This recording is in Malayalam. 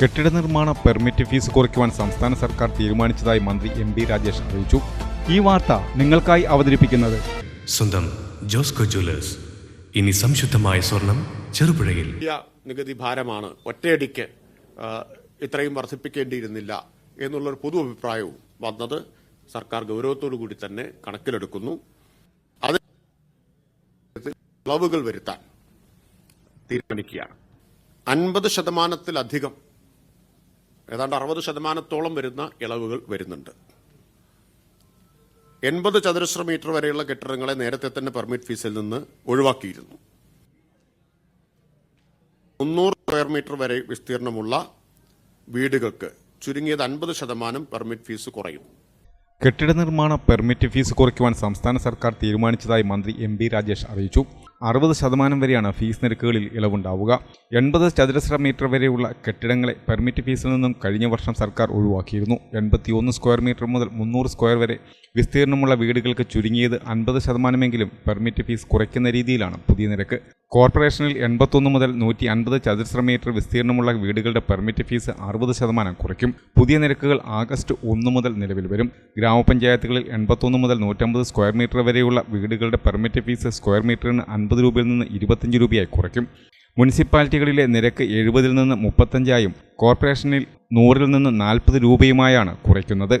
കെട്ടിട നിർമ്മാണ പെർമിറ്റ് ഫീസ് കുറയ്ക്കുവാൻ സംസ്ഥാന സർക്കാർ തീരുമാനിച്ചതായി മന്ത്രി എം ബി രാജേഷ് അറിയിച്ചു. ഈ വാർത്ത നിങ്ങൾക്കായി അവതരിപ്പിക്കുന്നത്. സ്വന്തം ജോസ്കോ ജ്വല്ലേഴ്സ്. ഇനി സംശുദ്ധമായ സ്വർണം ചെറുപുഴയിൽ. നികുതി ഭാരമാണ് ഒറ്റയടിക്ക് ഇത്രയും വർദ്ധിപ്പിക്കേണ്ടിയിരുന്നില്ല എന്നുള്ളൊരു പൊതു അഭിപ്രായവും വന്നത് സർക്കാർ ഗൗരവത്തോടു കൂടി തന്നെ കണക്കിലെടുക്കുന്നു. അത് ഇളവുകൾ വരുത്താൻ തീരുമാനിക്കുകയാണ്. അൻപത് ശതമാനത്തിലധികം ഏതാണ്ട് അറുപത് ശതമാനത്തോളം വരുന്ന ഇളവുകൾ വരുന്നുണ്ട്. എൺപത് ചതുരശ്ര മീറ്റർ വരെയുള്ള കെട്ടിടങ്ങളെ നേരത്തെ തന്നെ പെർമിറ്റ് ഫീസിൽ നിന്ന് ഒഴിവാക്കിയിരുന്നു. മുന്നൂറ് സ്ക്വയർ മീറ്റർ വരെ വിസ്തീർണമുള്ള വീടുകൾക്ക് ചുരുങ്ങിയത് അൻപത് ശതമാനം പെർമിറ്റ് ഫീസ് കുറയും. കെട്ടിട നിർമ്മാണ പെർമിറ്റ് ഫീസ് കുറയ്ക്കുവാൻ സംസ്ഥാന സർക്കാർ തീരുമാനിച്ചതായി മന്ത്രി എം രാജേഷ് അറിയിച്ചു. അറുപത് ശതമാനം വരെയാണ് ഫീസ് നിരക്കുകളിൽ ഇളവുണ്ടാവുക. എൺപത് ചതുരശ്ര മീറ്റർ വരെയുള്ള കെട്ടിടങ്ങളെ പെർമിറ്റ് ഫീസിൽ നിന്നും കഴിഞ്ഞ വർഷം സർക്കാർ ഒഴിവാക്കിയിരുന്നു. എൺപത്തിയൊന്ന് സ്ക്വയർ മീറ്റർ മുതൽ മുന്നൂറ് സ്ക്വയർ വരെ വിസ്തീർണമുള്ള വീടുകൾക്ക് ചുരുങ്ങിയത് അൻപത് ശതമാനമെങ്കിലും പെർമിറ്റ് ഫീസ് കുറയ്ക്കുന്ന രീതിയിലാണ് പുതിയ നിരക്ക്. കോർപ്പറേഷനിൽ എൺപത്തൊന്ന് മുതൽ നൂറ്റി അൻപത് ചതുരശ്ര മീറ്റർ വിസ്തീർണമുള്ള വീടുകളുടെ പെർമിറ്റ് ഫീസ് അറുപത് ശതമാനം കുറയ്ക്കും. പുതിയ നിരക്കുകൾ ആഗസ്റ്റ് ഒന്ന് മുതൽ നിലവിൽ വരും. ഗ്രാമപഞ്ചായത്തുകളിൽ എൺപത്തൊന്ന് മുതൽ നൂറ്റമ്പത് സ്ക്വയർ മീറ്റർ വരെയുള്ള വീടുകളുടെ പെർമിറ്റ് ഫീസ് സ്ക്വയർ മീറ്ററിന് അൻപത് രൂപയിൽ നിന്ന് ഇരുപത്തഞ്ച് രൂപയായി കുറയ്ക്കും. മുനിസിപ്പാലിറ്റികളിലെ നിരക്ക് എഴുപതിൽ നിന്ന് മുപ്പത്തഞ്ചായും കോർപ്പറേഷനിൽ നൂറിൽ നിന്ന് നാൽപ്പത് രൂപയുമായാണ് കുറയ്ക്കുന്നത്.